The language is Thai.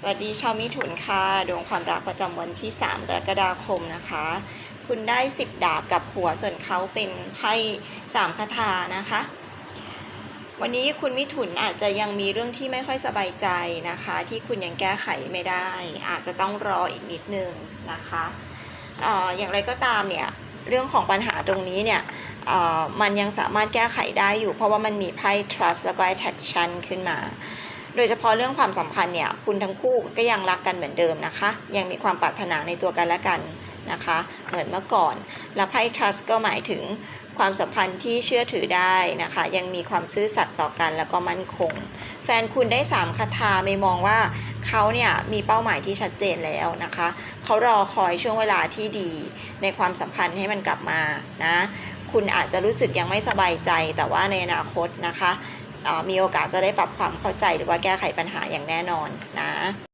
สวัสดีชาวมิถุนค่ะ ดวงความรักประจำวันที่ 3 กรกฎาคมนะคะ คุณได้ 10 ดาบกับหัวส่วนเขาเป็นไพ่3คาถานะคะ วันนี้คุณมิถุนอาจจะยังมีเรื่องที่ไม่ค่อยสบายใจนะคะ ที่คุณยังแก้ไขไม่ได้ อาจจะต้องรออีกนิดนึงนะคะออย่างไรก็ตามเนี่ยเรื่องของปัญหาตรงนี้เนี่ยมันยังสามารถแก้ไขได้อยู่ เพราะว่ามันมีไพ่ trust แล้วก็ attraction ขึ้นมา โดยเฉพาะเรื่องความสัมพันธ์เนี่ยคุณทั้งคู่ก็ยังรักกันเหมือนเดิมนะคะ ยังมีความปรารถนาในตัวกันและกันนะคะเหมือนเมื่อก่อน และไพ่ trust ก็หมายถึงความสัมพันธ์ที่เชื่อถือได้นะคะ ยังมีความซื่อสัตย์ต่อกันแล้วก็มั่นคง แฟนคุณได้ 3คาถาไม่มองว่าเขาเนี่ยมีเป้าหมายที่ชัดเจนแล้วนะคะ เขารอคอยช่วงเวลาที่ดีในความสัมพันธ์ให้มันกลับมานะ คุณอาจจะรู้สึกยังไม่สบายใจแต่ว่าในอนาคตนะคะ มีโอกาสจะได้ปรับความเข้าใจหรือว่าแก้ไขปัญหาอย่างแน่นอนนะ